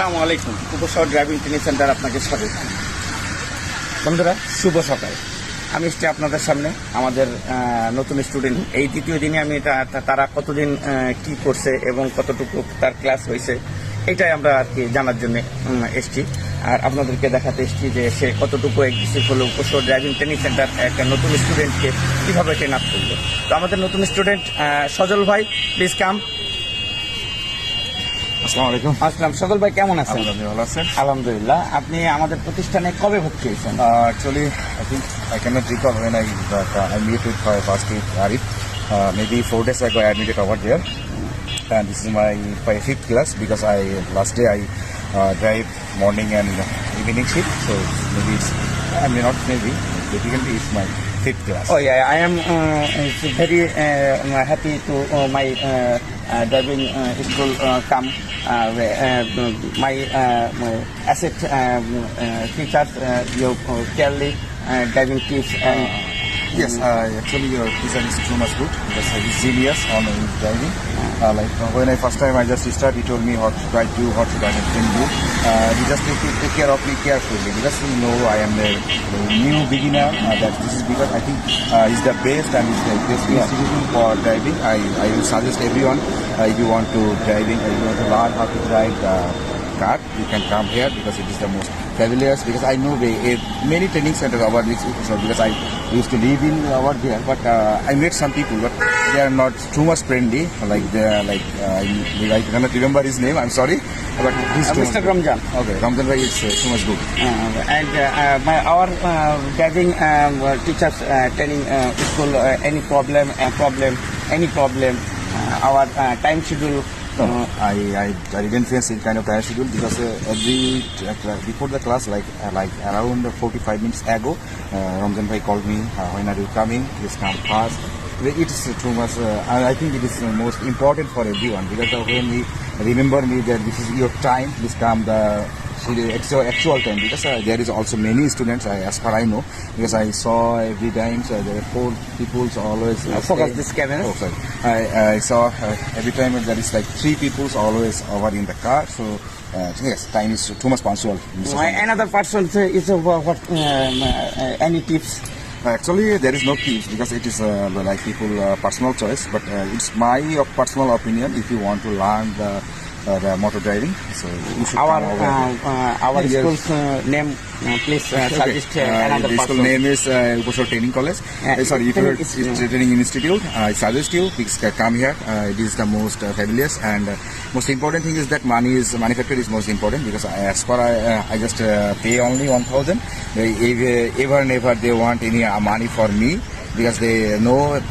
আসসালামু আলাইকুম। উপশহর driving training centre আপনাকে স্বাগত। বন্ধুরা, শুভ সকাল। আমি এসছি আপনাদের সামনে, আমাদের নতুন স্টুডেন্ট এই দ্বিতীয় দিনে আমি এটা তারা কতদিন কি করছে এবং কতটুকু তার ক্লাস হয়েছে, এটাই আমরা আর কি জানার জন্য এসছি। আর আপনাদেরকে দেখাতে এসছি যে সে কতটুকু এগ্রেসিভ হলো উপশহর ড্রাইভিং ট্রেনিং সেন্টার একটা নতুন স্টুডেন্টকে কীভাবে ট্রেন আপ করল। তো আমাদের নতুন স্টুডেন্ট সজল ভাই প্লিজ কাম আসসালামু আলাইকুম আসসালাম সজল ভাই কেমন আছেন আপনি ভালো আছেন আলহামদুলিল্লাহ আপনি আমাদের প্রতিষ্ঠানে কবে ভর্তি হয়েছেন I that, uh, I meet with my first week Arif uh, maybe four days ago I admitted over there and this is my, my fifth class because I last day I uh, drive morning and evening shift so maybe it's I mean not maybe my fifth class Oh yeah, I am uh, very uh, happy to uh, my uh, uh, driving uh, school uh, come. Uh, uh, my, uh, my asset um, uh, teachers, uh, you uh, clearly uh, driving tips and Yes, uh, actually your design is too much good because he's genius on uh, driving. Uh, like uh, when I first time I just started, he told me what should I do, what should I can do. Uh, he just take, take care of me carefully because he know I am a, a new beginner. Uh, that this is because I think uh, he's the best and he's the best institution for driving. I, I will suggest everyone uh, if you want to driving, uh, you want to learn how to drive. Uh, car, you can come here because it is the most fabulous. Because I know they, eh, many training centers over this so because I used to live in over there, but uh, I met some people, but they are not too much friendly. Like they are like uh, I, cannot remember his name. I'm sorry, but he's Uh, Mr. Ramjan. Okay, Ramjan Bhai is uh, too much good. uh, and uh, uh, my our uh, driving um, uh, teachers uh, training uh, school uh, any problem, uh, problem, any problem. Uh, our uh, time schedule. I, I, I didn't face any kind of time schedule because uh, every uh, before the class, like uh, like around 45 minutes ago, uh, Ramzan Bhai called me. Uh, when are you coming? Please come fast. It is too much. Uh, I think it is most important for everyone because when we remember me that this is your time, please come the actual actual time because uh, there is also many students uh, as far I know because I saw every time so there are four people always uh, focus this camera. Oh, sorry. I, I saw uh, every time there is like three people always over in the car. So uh, yes, time is too much punctual. My another person is uh, what um, uh, any tips. Actually, there is no tips because it is uh, like people uh, personal choice. But uh, it's my uh, personal opinion. If you want to learn the uh, the motor driving, so you should our come uh, uh, our Yes. school's uh, name uh, please uh, Okay. suggest uh, Uh, another the school name is uh, Upashor Training College. Yeah, Uh, sorry, Upashor is- is Training Institute. I suggest you please uh, come here. Uh, it is the most uh, fabulous and uh, most important thing is that money is manufactured is most important because as far I, uh, I just uh, pay only one thousand. Ever, ever never they want any uh, money for me. Because they know uh,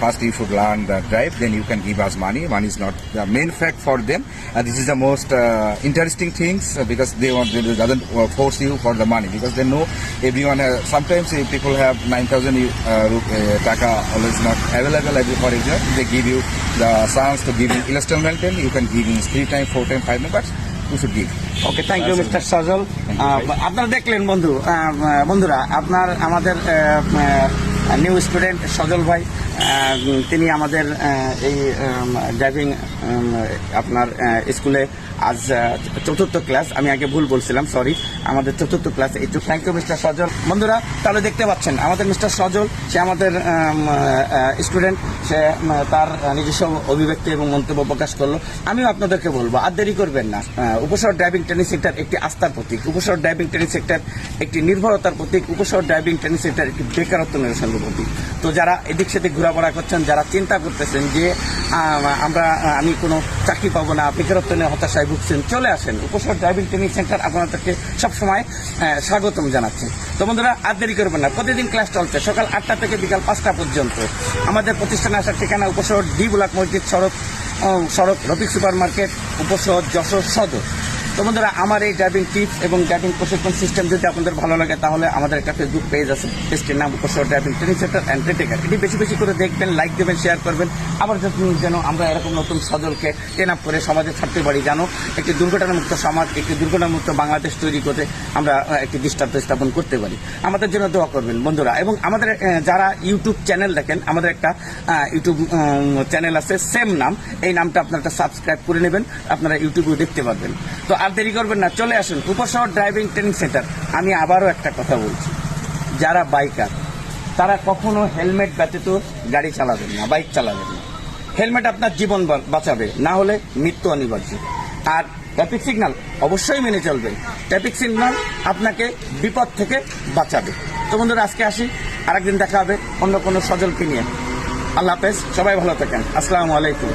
first you should learn the drive, then you can give us money. Money is not the main fact for them. Uh, this is the most uh, interesting things uh, because they want they doesn't uh, force you for the money because they know everyone. Uh, sometimes uh, people have nine thousand uh, ru- uh, taka always not available every for example. They give you the chance to give in installment. Then you can give in three times, four times, five times. But you should give. Okay thank you mister Sajal you, ah, ভাই। আপনারা দেখলেন বন্ধু আহ, আহ, বন্ধুরা আপনার আমাদের new student সজল ভাই তিনি আমাদের এই ড্রাইভিং আপনার স্কুলে আজ চতুর্থ ক্লাস, আমি আগে ভুল বলছিলাম সরি আমাদের চতুর্থ ক্লাস, এই থ্যাংক ইউ মিস্টার সজল। বন্ধুরা, তাহলে দেখতে পাচ্ছেন, আমাদের মিস্টার সজল, সে আমাদের স্টুডেন্ট সে তার নিজস্ব অভিব্যক্তি এবং মন্তব্য প্রকাশ করল। আমিও আপনাদেরকে বলব, আর দেরি করবেন না। উপশহর ড্রাইভিং ট্রেনিং সেক্টর একটি আস্থার প্রতীক উপশহর ড্রাইভিং ট্রেনিং সেক্টর একটি নির্ভরতার প্রতীক উপশহর ড্রাইভিং ট্রেনিং সেক্টর একটি বেকারত্ব নিরসনের প্রতীক। তো যারা এদিক সেদিক ঘোরাফেরা করছেন, যারা চিন্তা করতেছেন যে আমরা আমি কোনো চাকরি পাবো না, বেকারত্ব নিয়ে হতাশায় ভুগছেন চলে আসেন। উপসর ড্রাইভিং ট্রেনিং সেন্টার আপনাদেরকে সবসময় স্বাগতম জানাচ্ছি। তো বন্ধুরা, আর দেরি করবেন না। প্রতিদিন ক্লাস চলছে, সকাল আটটা থেকে বিকাল পাঁচটা পর্যন্ত। আমাদের প্রতিষ্ঠানে আসার ঠিকানা উপসর ডি ব্লক মসজিদ সড়ক সড়ক রফিক সুপার মার্কেট উপসর যশোর সদর। তো বন্ধুরা, আমার এই ড্রাইভিং টিপস এবং ড্রাইভিং প্রশিক্ষণ সিস্টেম যদি আপনাদের ভালো লাগে, তাহলে আমাদের একটা ফেসবুক পেজ আছে। পেজটির নাম উপসর ড্রাইভিং ট্রেনিং সেন্টার অ্যান্ড এটি বেশি বেশি করে দেখবেন লাইক দেবেন শেয়ার করবেন। আবার যেন আমরা এরকম নতুন সজলকে টেন আপ করে সমাজে ছাড়তে পারি যেন একটি দুর্ঘটনামুক্ত সমাজ, একটি দুর্ঘটনামুক্ত বাংলাদেশ তৈরি করে আমরা একটি দৃষ্টান্ত স্থাপন করতে পারি। আমাদের জন্য দোয়া করবেন, বন্ধুরা। এবং আমাদের যারা ইউটিউব চ্যানেল দেখেন, আমাদের একটা ইউটিউব চ্যানেল আছে সেম নাম। এই নামটা আপনারা সাবস্ক্রাইব করে নেবেন, আপনারা ইউটিউবেও দেখতে পারবেন। তো আর দেরি করবেন না, চলে আসুন। উপশহর ড্রাইভিং ট্রেনিং সেন্টার আমি আবারও একটা কথা বলছি। যারা বাইকার তারা কখনো হেলমেট ব্যতীত গাড়ি চালাবেন না বাইক চালাবেন না। হেলমেট আপনার জীবন বাঁচাবে, না হলে মৃত্যু অনিবার্য। আর ট্রাফিক সিগনাল অবশ্যই মেনে চলবেন ট্রাফিক সিগনাল আপনাকে বিপদ থেকে বাঁচাবে। তো বন্ধুরা, আজকে আসি। আরেকদিন দেখা হবে অন্য কোনো সজলকে নিয়ে। আল্লাহ হাফেজ, সবাই ভালো থাকেন। আসসালামু আলাইকুম।